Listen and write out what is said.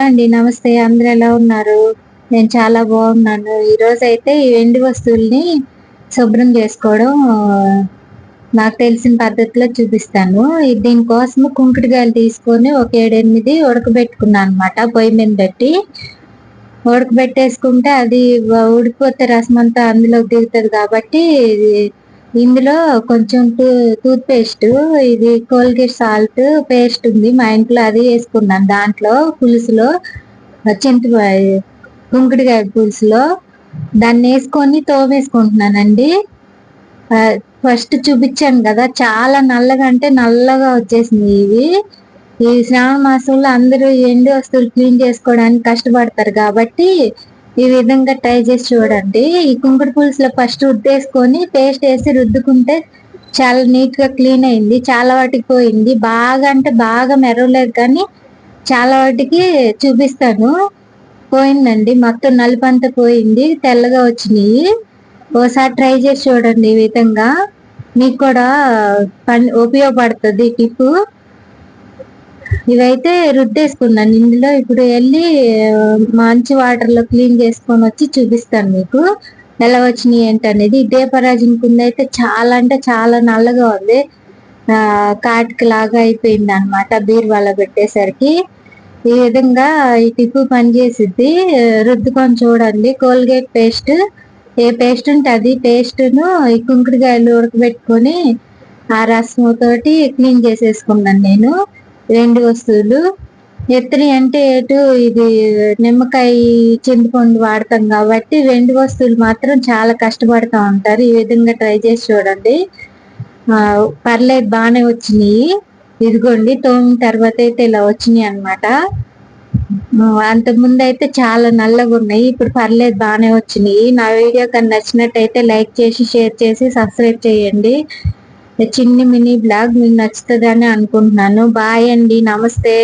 అండి నమస్తే. అందరు ఎలా ఉన్నారు? నేను చాలా బాగున్నాను. ఈరోజు అయితే ఈ వెండి వస్తువుల్ని శుభ్రం చేసుకోవడం నాకు తెలిసిన పద్ధతిలో చూపిస్తాను. దీనికోసం కుంకుడుగాయలు తీసుకొని ఒక ఏడెనిమిది ఉడకబెట్టుకున్నాను అనమాట పొయ్యి మీద పెట్టి ఉడకబెట్టేసుకుంటే అది ఉడికిపోతే రసం అంతా అందులో దిగుతుంది కాబట్టి ఇందులో కొంచెం టూత్ పేస్ట్ ఇది కోల్గేట్ సాల్ట్ పేస్ట్ ఉంది. మా ఇంట్లో అది వేసుకున్నాను. దాంట్లో పులుసులో చింత కుంకుడుకాయ పులుసులో దాన్ని వేసుకొని తోమేసుకుంటున్నానండి ఫస్ట్ చూపించాను కదా చాలా నల్లగా అంటే నల్లగా వచ్చేసింది ఇవి. ఈ శ్రావణ మాసంలో అందరూ ఎండి వస్తువులు క్లీన్ చేసుకోవడానికి కష్టపడతారు కాబట్టి ఈ విధంగా ట్రై చేసి చూడండి. ఈ కుంకుడు పులుసులో ఫస్ట్ ఉద్దేసుకొని పేస్ట్ వేసి రుద్దుకుంటే చాలా నీట్గా క్లీన్ అయింది. చాలా వాటికి పోయింది. బాగా అంటే బాగా మెరవలేదు కానీ చాలా వాటికి చూపిస్తాను. పోయిందండి. మొత్తం నలుపంతా పోయింది. తెల్లగా వచ్చినాయి. ఓసారి ట్రై చేసి చూడండి ఈ విధంగా. మీకు కూడా పని ఉపయోగపడుతుంది టిప్పు. ఇవైతే రుద్దేసుకున్నాను ఇందులో ఇప్పుడు వెళ్ళి మంచి వాటర్లో క్లీన్ చేసుకొని వచ్చి చూపిస్తాను మీకు. ఎలా వచ్చినాయి ఏంటనేది. ఇదే దీపరాజన్ కింద అయితే చాలా అంటే చాలా నల్లగా ఉంది. ఆ కాటికి లాగా అయిపోయింది అనమాట బీరువాలో పెట్టేసరికి. ఈ విధంగా ఈ టిప్పు పనిచేసిద్ది. రుద్దుకొని చూడండి. Colgate paste. ఏ పేస్ట్ ఉంటే అది పేస్ట్ను ఈ కుంకుడుకాయలు ఉడకబెట్టుకొని ఆ రసం తోటి క్లీన్ చేసేసుకున్నాను నేను. రెండు వస్తువులు. ఎత్తిని అంటే ఎటు ఇది నిమ్మకాయ చింతపండు వాడతాం కాబట్టి రెండు వస్తువులు మాత్రం చాలా కష్టపడతా ఉంటారు. ఈ విధంగా ట్రై చేసి చూడండి. పర్లేదు బాగానే వచ్చినాయి. ఇదిగోండి తోమిన తర్వాత అయితే ఇలా వచ్చినాయి అనమాట అంతకుముందు ముందు అయితే చాలా నల్లగా ఉన్నాయి. ఇప్పుడు పర్లేదు బాగానే వచ్చినాయి. నా వీడియో కానీ నచ్చినట్టయితే లైక్ చేసి షేర్ చేసి సబ్స్క్రైబ్ చేయండి. చిన్ని మినీ బ్లాగ్ మీకు నచ్చుతుందని అనుకుంటున్నాను. బాయ్ అండి. నమస్తే.